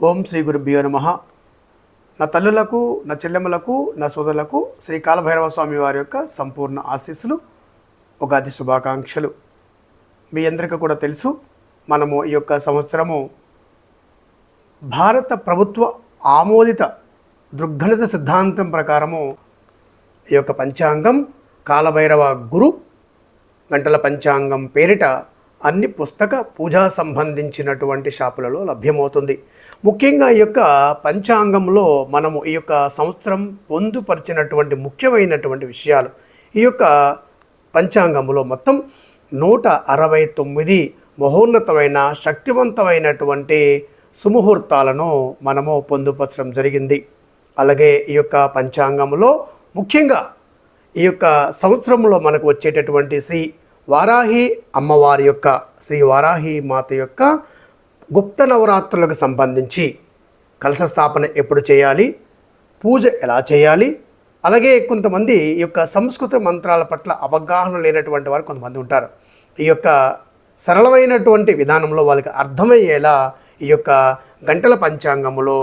ఓం శ్రీ గురుభ్యో నమ. నా తల్లులకు నా చెల్లెమ్మలకు నా సోదరులకు శ్రీ కాలభైరవ స్వామి వారి యొక్క సంపూర్ణ ఆశీస్సులు ఉగాది శుభాకాంక్షలు. మీ అందరికీ కూడా తెలుసు మనము ఈ యొక్క సంవత్సరము భారత ప్రభుత్వ ఆమోదిత దృగ్గణిత సిద్ధాంతం ప్రకారము ఈ యొక్క పంచాంగం కాలభైరవ గురు గంటల పంచాంగం పేరిట అన్ని పుస్తక పూజా సంబంధించినటువంటి షాపులలో లభ్యమవుతుంది. ముఖ్యంగా ఈ యొక్క పంచాంగంలో మనము ఈ యొక్క సంవత్సరం పొందుపరిచినటువంటి ముఖ్యమైనటువంటి విషయాలు. ఈ యొక్క పంచాంగంలో మొత్తం నూట అరవై తొమ్మిది మహోన్నతమైన శక్తివంతమైనటువంటి సుముహూర్తాలను మనము పొందుపరచడం జరిగింది. అలాగే ఈ యొక్క పంచాంగంలో ముఖ్యంగా ఈ యొక్క సంవత్సరంలో మనకు వచ్చేటటువంటి శ్రీ వారాహి అమ్మవారి యొక్క శ్రీ వారాహి మాత యొక్క గుప్త నవరాత్రులకు సంబంధించి కలశ స్థాపన ఎప్పుడు చేయాలి పూజ ఎలా చేయాలి అలాగే కొంతమంది ఈ యొక్క సంస్కృత మంత్రాల పట్ల అవగాహన లేనటువంటి వారు కొంతమంది ఉంటారు. ఈ యొక్క సరళమైనటువంటి విధానంలో వాళ్ళకి అర్థమయ్యేలా ఈ యొక్క గంటల పంచాంగములో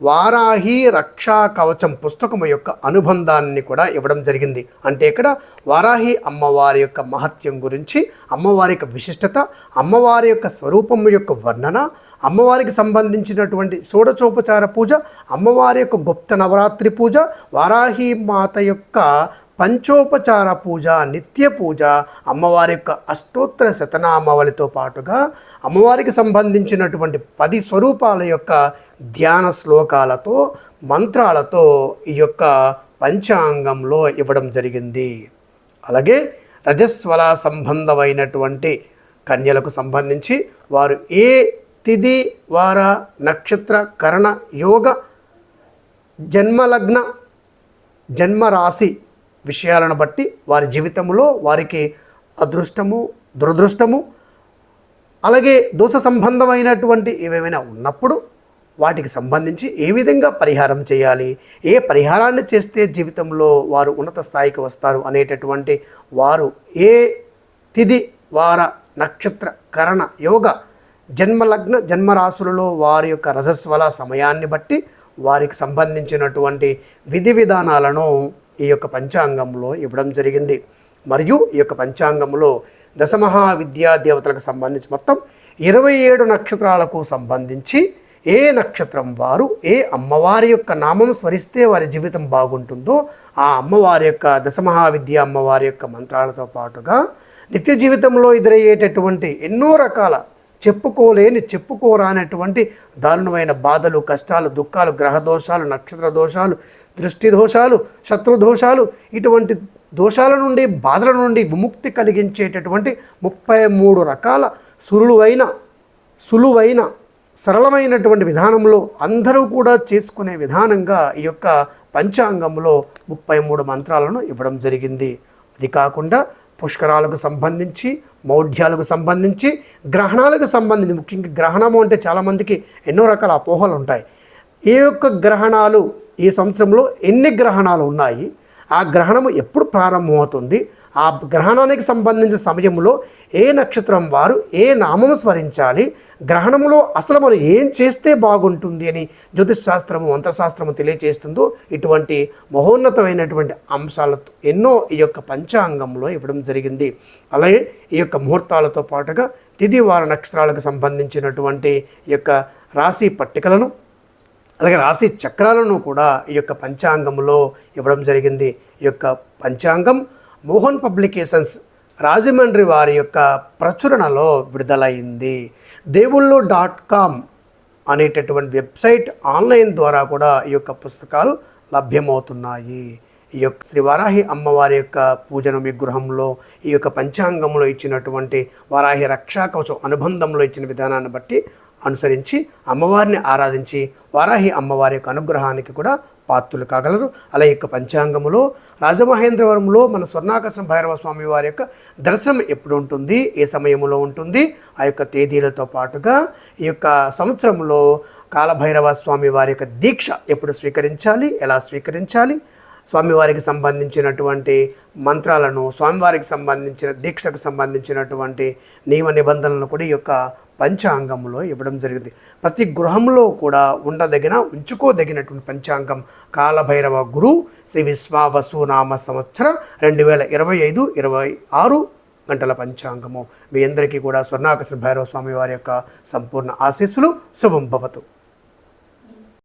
వారాహి రక్షా కవచం పుస్తకము యొక్క అనుబంధాన్ని కూడా ఇవ్వడం జరిగింది. అంటే ఇక్కడ వారాహి అమ్మవారి యొక్క మహత్యం గురించి అమ్మవారి యొక్క విశిష్టత అమ్మవారి యొక్క స్వరూపం యొక్క వర్ణన అమ్మవారికి సంబంధించినటువంటి షోడచోపచార పూజ అమ్మవారి యొక్క గుప్త నవరాత్రి పూజ వారాహి మాత యొక్క పంచోపచార పూజ నిత్య పూజ అమ్మవారి యొక్క అష్టోత్తర శతనామావళితో పాటుగా అమ్మవారికి సంబంధించినటువంటి పది స్వరూపాల యొక్క ధ్యాన శ్లోకాలతో మంత్రాలతో ఈ యొక్క పంచాంగంలో ఇవ్వడం జరిగింది. అలాగే రజస్వల సంబంధమైనటువంటి కన్యలకు సంబంధించి వారు ఏ తిథి వార నక్షత్ర కరణ యోగ జన్మలగ్న జన్మరాశి విషయాలను బట్టి వారి జీవితంలో వారికి అదృష్టము దురదృష్టము అలాగే దోష సంబంధమైనటువంటి ఏవేమైనా ఉన్నప్పుడు వాటికి సంబంధించి ఏ విధంగా పరిహారం చేయాలి ఏ పరిహారాన్ని చేస్తే జీవితంలో వారు ఉన్నత స్థాయికి వస్తారు అనేటటువంటి వారు ఏ తిథి వార నక్షత్ర కరణ యోగ జన్మలగ్న జన్మరాశులలో వారి యొక్క రజస్వల సమయాన్ని బట్టి వారికి సంబంధించినటువంటి విధి విధానాలను ఈ యొక్క పంచాంగంలో ఇవ్వడం జరిగింది. మరియు ఈ యొక్క పంచాంగంలో దశమహా విద్యా దేవతలకు సంబంధించి మొత్తం ఇరవై ఏడు నక్షత్రాలకు సంబంధించి ఏ నక్షత్రం వారు ఏ అమ్మవారి యొక్క నామం స్మరిస్తే వారి జీవితం బాగుంటుందో ఆ అమ్మవారి యొక్క దశమహావిద్య అమ్మవారి యొక్క మంత్రాలతో పాటుగా నిత్య జీవితంలో ఎదురయ్యేటటువంటి ఎన్నో రకాల చెప్పుకోలేని చెప్పుకోరానటువంటి దారుణమైన బాధలు కష్టాలు దుఃఖాలు గ్రహ దోషాలు నక్షత్ర దోషాలు దృష్టి దోషాలు శత్రు దోషాలు ఇటువంటి దోషాల నుండి బాధల నుండి విముక్తి కలిగించేటటువంటి ముప్పై మూడు రకాల సులువైన సులువైన సరళమైనటువంటి విధానంలో అందరూ కూడా చేసుకునే విధానంగా ఈ యొక్క పంచాంగంలో ముప్పై మూడు మంత్రాలను ఇవ్వడం జరిగింది. అది కాకుండా పుష్కరాలకు సంబంధించి మౌఢ్యాలకు సంబంధించి గ్రహణాలకు సంబంధించి ముఖ్యంగా గ్రహణము అంటే చాలామందికి ఎన్నో రకాల అపోహలు ఉంటాయి ఏ యొక్క గ్రహణాలు ఈ సంవత్సరంలో ఎన్ని గ్రహణాలు ఉన్నాయి? ఆ గ్రహణము ఎప్పుడు ప్రారంభమవుతుంది? ఆ గ్రహణానికి సంబంధించిన సమయంలో ఏ నక్షత్రం వారు ఏ నామం స్మరించాలి? గ్రహణంలో అసలు మనం ఏం చేస్తే బాగుంటుంది అని జ్యోతిష్ శాస్త్రము మంత్రశాస్త్రము తెలియజేస్తుందో ఇటువంటి మహోన్నతమైనటువంటి అంశాలతో ఎన్నో ఈ యొక్క పంచాంగంలో ఇవ్వడం జరిగింది. అలాగే ఈ యొక్క ముహూర్తాలతో పాటుగా తిది వార నక్షత్రాలకు సంబంధించినటువంటి ఈ యొక్క రాశి పట్టికలను అలాగే రాశి చక్రాలను కూడా ఈ యొక్క పంచాంగంలో ఇవ్వడం జరిగింది. ఈ యొక్క పంచాంగం మోహన్ పబ్లికేషన్స్ రాజమండ్రి వారి యొక్క ప్రచురణలో విడుదలైంది. దేవుళ్ళు డాట్ కామ్ అనేటటువంటి వెబ్సైట్ ఆన్లైన్ ద్వారా కూడా ఈ యొక్క పుస్తకాలు లభ్యమవుతున్నాయి. ఈ యొక్క శ్రీ వారాహి అమ్మవారి యొక్క పూజను మీ గృహంలో ఈ యొక్క పంచాంగంలో ఇచ్చినటువంటి వారాహి రక్షా కవచం అనుబంధంలో ఇచ్చిన విధానాన్ని బట్టి అనుసరించి అమ్మవారిని ఆరాధించి వారాహి అమ్మవారి యొక్క అనుగ్రహానికి కూడా పాత్రులు కాగలరు. అలా ఈ యొక్క పంచాంగములో రాజమహేంద్రవరంలో మన స్వర్ణాకర్షణ భైరవ స్వామి వారి యొక్క దర్శనం ఎప్పుడు ఉంటుంది ఏ సమయంలో ఉంటుంది ఆ యొక్క తేదీలతో పాటుగా ఈ యొక్క సంవత్సరంలో కాలభైరవ స్వామి వారి యొక్క దీక్ష ఎప్పుడు స్వీకరించాలి ఎలా స్వీకరించాలి స్వామివారికి సంబంధించినటువంటి మంత్రాలను స్వామివారికి సంబంధించిన దీక్షకు సంబంధించినటువంటి నియమ నిబంధనలను కూడా ఈ యొక్క పంచాంగంలో ఇవ్వడం జరిగింది. ప్రతి గృహంలో కూడా ఉండదగిన ఉంచుకోదగినటువంటి పంచాంగం కాలభైరవ గురు శ్రీ విశ్వావసునామ సంవత్సర రెండు వేల ఇరవై ఐదు ఇరవై ఆరు గంటల పంచాంగము. మీ అందరికీ కూడా స్వర్ణాకర్షణ భైరవ స్వామి వారి యొక్క సంపూర్ణ ఆశీస్సులు. శుభం భవతు.